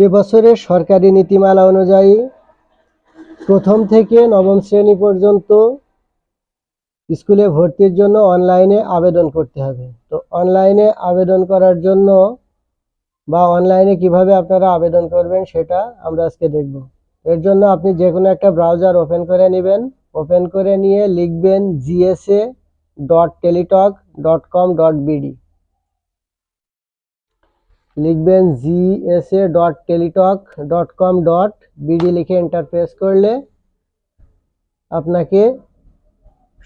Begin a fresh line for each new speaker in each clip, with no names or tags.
এবছরের সরকারি নীতিমালা অনুযায়ী প্রথম থেকে নবম শ্রেণি পর্যন্ত স্কুলে ভর্তির জন্য অনলাইনে আবেদন করতে হবে। তো অনলাইনে আবেদন করার জন্য বা অনলাইনে কীভাবে আপনারা আবেদন করবেন সেটা আমরা আজকে দেখব। এর জন্য আপনি যে কোনো একটা ব্রাউজার ওপেন করে নেবেন। ওপেন করে নিয়ে লিখবেন GSA dot Teletalk dot com dot BD লিখবেন GSA dot Teletalk dot com dot BD লিখে এন্টার করলে আপনাকে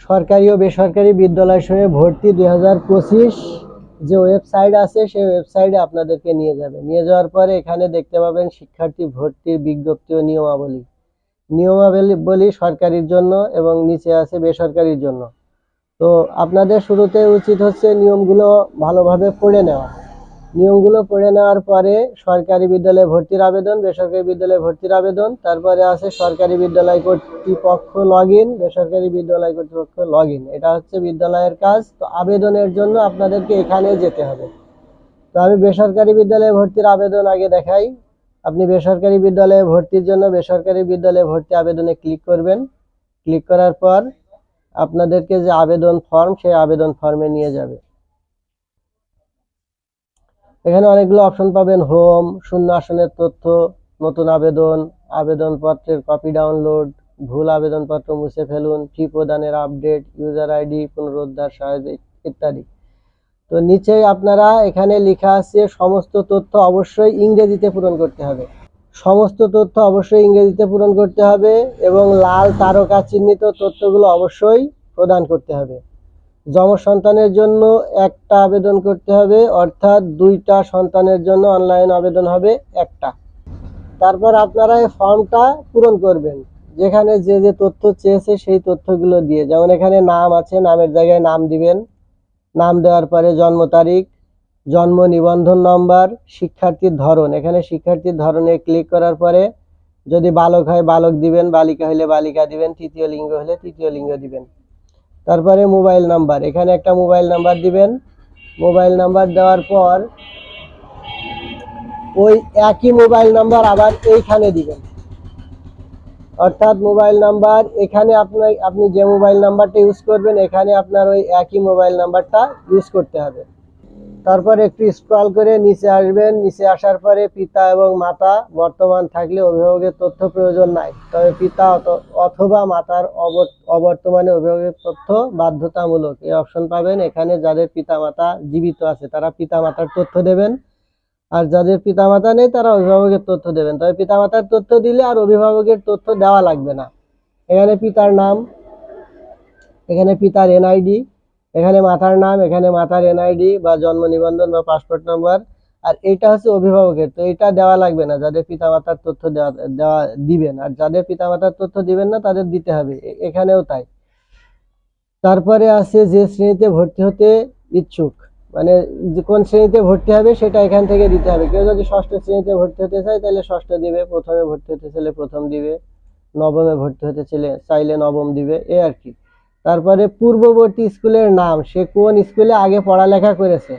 সরকারি ও বেসরকারি বিদ্যালয়ের সঙ্গে ভর্তি দুই হাজার পঁচিশ যে ওয়েবসাইট আছে, সেই ওয়েবসাইটে আপনাদেরকে নিয়ে যাবে। নিয়ে যাওয়ার পরে এখানে দেখতে পাবেন শিক্ষার্থী ভর্তির বিজ্ঞপ্তি ও নিয়মাবলী। নিয়মাবলী বলি সরকারির জন্য এবং নিচে আছে বেসরকারির জন্য। তো আপনাদের শুরুতে উচিত হচ্ছে নিয়মগুলো ভালোভাবে পড়ে নেওয়া। নিয়মগুলো পড়ে নেওয়ার পরে সরকারি বিদ্যালয়ে ভর্তির আবেদন, বেসরকারি বিদ্যালয়ে ভর্তির আবেদন, তারপরে আছে সরকারি বিদ্যালয় কর্তৃপক্ষ লগ বেসরকারি বিদ্যালয় কর্তৃপক্ষ লগ এটা হচ্ছে বিদ্যালয়ের কাজ। তো আবেদনের জন্য আপনাদেরকে এখানে যেতে হবে। তো আমি বেসরকারি বিদ্যালয়ে ভর্তির আবেদন আগে দেখাই। আপনি বেসরকারি বিদ্যালয়ে ভর্তির জন্য বেসরকারি বিদ্যালয়ে ভর্তি আবেদনে ক্লিক করবেন। ক্লিক করার পর আপনাদেরকে যে আবেদন ফর্ম সেই আবেদন ফর্মে নিয়ে যাবে। এখানে অনেকগুলো অপশন পাবেন হোম শূন্য আসনের তথ্য, নতুন আবেদন, আবেদনপত্রের কপি ডাউনলোড ভুল আবেদনপত্র মুছে ফেলুন ফি প্রদানের আপডেট ইউজার আইডি পুনরুদ্ধার সহায়তা ইত্যাদি। তো নিচে আপনারা এখানে লেখা আছে, সমস্ত তথ্য অবশ্যই ইংরেজিতে পূরণ করতে হবে। সমস্ত তথ্য অবশ্যই ইংরেজিতে পূরণ করতে হবে এবং লাল তারকা চিহ্নিত তথ্যগুলো অবশ্যই প্রদান করতে হবে। যমজ সন্তানের জন্য একটা আবেদন করতে হবে, অর্থাৎ দুইটা সন্তানের জন্য অনলাইন আবেদন হবে একটা। তারপর আপনারা এই ফর্মটা পূরণ করবেন, যেখানে যে যে তথ্য চেয়েছে সেই তথ্যগুলো দিয়ে। যেমন এখানে নাম আছে, নামের জায়গায় নাম দিবেন। নাম দেওয়ার পরে জন্ম তারিখ, জন্ম নিবন্ধন নম্বর শিক্ষার্থীর ধরন। এখানে শিক্ষার্থীর ধরনে ক্লিক করার পরে যদি বালক হয়, বালক দিবেন, বালিকা হলে বালিকা দিবেন, তৃতীয় লিঙ্গ হলে তৃতীয় লিঙ্গ দিবেন। তারপরে মোবাইল নাম্বার। এখানে একটা মোবাইল নাম্বার দিবেন। মোবাইল নাম্বার দেওয়ার পর ওই একই মোবাইল নাম্বার আবার এইখানে দিবেন। অর্থাৎ মোবাইল নাম্বার এখানে আপনার, আপনি যে মোবাইল নাম্বারটা ইউজ করবেন, এখানে আপনার ওই একই মোবাইল নাম্বারটা ইউজ করতে হবে। তারপর একটু স্ক্রল করে নিচে আসবেন। নিচে আসার পরে পিতা এবং মাতা বর্তমান থাকলে অভিভাবকের তথ্য প্রয়োজন নাই। তবে পিতা অথবা মাতার অবর- অবর্তমানে অভিভাবকের তথ্য বাধ্যতামূলক। এই অপশন পাবেন। এখানে যাদের পিতা মাতা জীবিত আছে, তারা পিতা মাতার তথ্য দেবেন। আর যাদের পিতা মাতা নেই, তারা অভিভাবকের তথ্য দেবেন। তবে পিতা মাতার তথ্য দিলে আর অভিভাবকের তথ্য দেওয়া লাগবে না। এখানে পিতার নাম, এখানে পিতার এনআইডি এখানে মাতার নাম, এখানে মাতার এনআইডি বা জন্ম নিবন্ধন বা পাসপোর্ট নাম্বার আর এটা হচ্ছে অভিভাবকের। তো এটা দেওয়া লাগবে না, যাদের পিতা মাতার তথ্য দেওয়া দেওয়া দিবেন। আর যাদের পিতা মাতার তথ্য দিবেন না, তাদের দিতে হবে। এখানেও তাই। তারপরে আছে যে শ্রেণীতে ভর্তি হতে ইচ্ছুক। মানে কোন শ্রেণীতে ভর্তি হবে, সেটা এখান থেকে দিতে হবে। কেউ যদি ষষ্ঠ শ্রেণীতে ভর্তি হতে চায়, তাহলে ষষ্ঠ দিবে, প্রথমে ভর্তি হতে চাইলে প্রথম দিবে, নবমে ভর্তি হতে চাইলে চাইলে নবম দিবে, এ আর কি। তারপরে পূর্ববর্তী স্কুলের নাম, সে কোন স্কুলে আগে পড়ালেখা করেছে?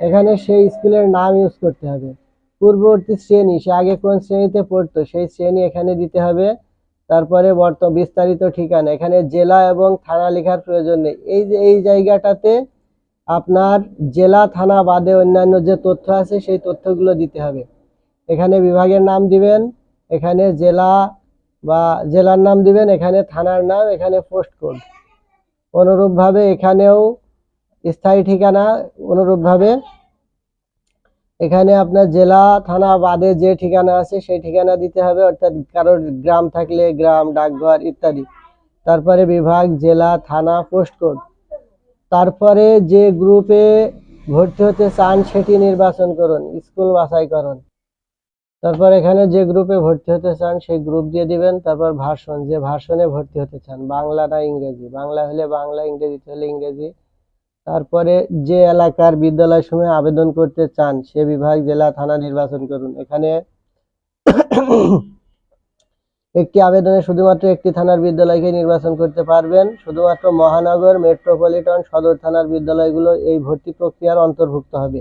এখানে সেই স্কুলের নাম ইউজ করতে হবে। পূর্ববর্তী শ্রেণি, সে আগে কোন শ্রেণীতে পড়তো? সেই শ্রেণি এখানে দিতে হবে। তারপরে বর্ত, বিস্তারিত ঠিকানা, এখানে জেলা এবং থানা লেখার প্রয়োজন নেই। এই যে, এই জায়গাটাতে আপনার জেলা, থানা বাদে অন্যান্য যে তথ্য আছে, সেই তথ্যগুলো দিতে হবে। এখানে বিভাগের নাম দিবেন, এখানে জেলা বা জেলার নাম দিবেন, এখানে থানার নাম, এখানে পোস্ট কোড অনুরূপভাবে এখানেও স্থায়ী ঠিকানা অনুরূপভাবে। এখানে আপনার জেলা, থানা বাদে যে ঠিকানা আছে সেই ঠিকানা দিতে হবে, অর্থাৎ কারোর গ্রাম থাকলে গ্রাম, ডাকঘর ইত্যাদি। তারপরে বিভাগ, জেলা, থানা, পোস্ট কোড। তারপরে যে গ্রুপে ভর্তি হতে চান সেটি নির্বাচন করুন, স্কুল বাছাই করুন তারপর এখানে যে গ্রুপে ভর্তি হতে চান, সেই গ্রুপ দিয়ে দিবেন। তারপর ভাষণ, যে ভাষণে ভর্তি হতে চান, বাংলা না ইংরেজি। বাংলা হলে বাংলা, ইংরেজিতে হলে ইংরেজি। তারপরে যে এলাকার বিদ্যালয় সময় আবেদন করতে চান, সে বিভাগ, জেলা, থানা নির্বাচন করুন। এখানে একটি আবেদনে শুধুমাত্র একটি থানার বিদ্যালয়কে নির্বাচন করতে পারবেন। শুধুমাত্র মহানগর, মেট্রোপলিটন, সদর থানার বিদ্যালয়গুলো এই ভর্তি প্রক্রিয়ার অন্তর্ভুক্ত হবে।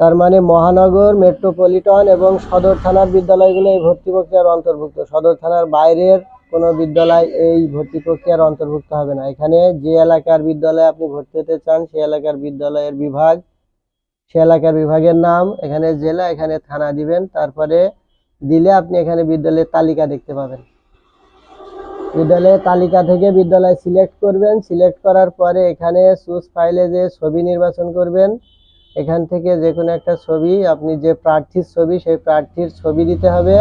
তার মানে মহানগর, মেট্রোপলিটন এবং সদর থানার বিদ্যালয়গুলো এই ভর্তি প্রক্রিয়ার অন্তর্ভুক্ত। সদর থানার বাইরের কোনো বিদ্যালয় এই ভর্তি প্রক্রিয়ার অন্তর্ভুক্ত হবে না। এখানে যে এলাকার বিদ্যালয়ে আপনি ভর্তি হতে চান সেই এলাকার বিদ্যালয়ের বিভাগ, সে এলাকার বিভাগের নাম, এখানে জেলা, এখানে থানা দিবেন। তারপরে দিলে আপনি এখানে বিদ্যালয়ের তালিকা দেখতে পাবেন। বিদ্যালয়ের তালিকা থেকে বিদ্যালয় সিলেক্ট করবেন। সিলেক্ট করার পরে এখানে সুস ফাইলে যে ছবি নির্বাচন করবেন এখান থেকে যে কোনো একটা ছবি, আপনি যে প্রার্থীর ছবি, সেই প্রার্থীর ছবি দিতে হবে।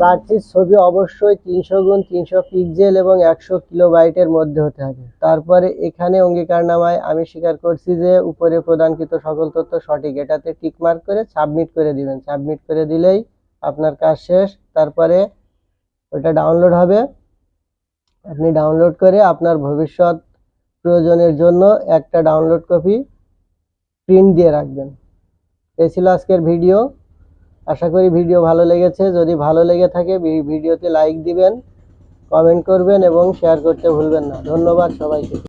প্রার্থীর ছবি অবশ্যই তিনশো গুণ তিনশো পিক্সেল এবং একশো কিলোবাইটের মধ্যে হতে হবে। তারপরে এখানে অঙ্গীকারনামায় আমি স্বীকার করছি যে, উপরে প্রদানকৃত সকল তথ্য সঠিক। এটাতে টিক মার্ক করে সাবমিট করে দিবেন। সাবমিট করে দিলেই আপনার কাজ শেষ। তারপরে ওটা ডাউনলোড হবে। আপনি ডাউনলোড করে আপনার ভবিষ্যৎ প্রয়োজনের জন্য একটা ডাউনলোড কপি প্রিন্ট দিয়ে রাখবেন। এই ছিল আজকের ভিডিও আশা করি ভিডিও ভালো লেগেছে। যদি ভালো লেগে থাকে ভিডিওতে লাইক দিবেন কমেন্ট করবেন এবং শেয়ার করতে ভুলবেন না। ধন্যবাদ সবাইকে।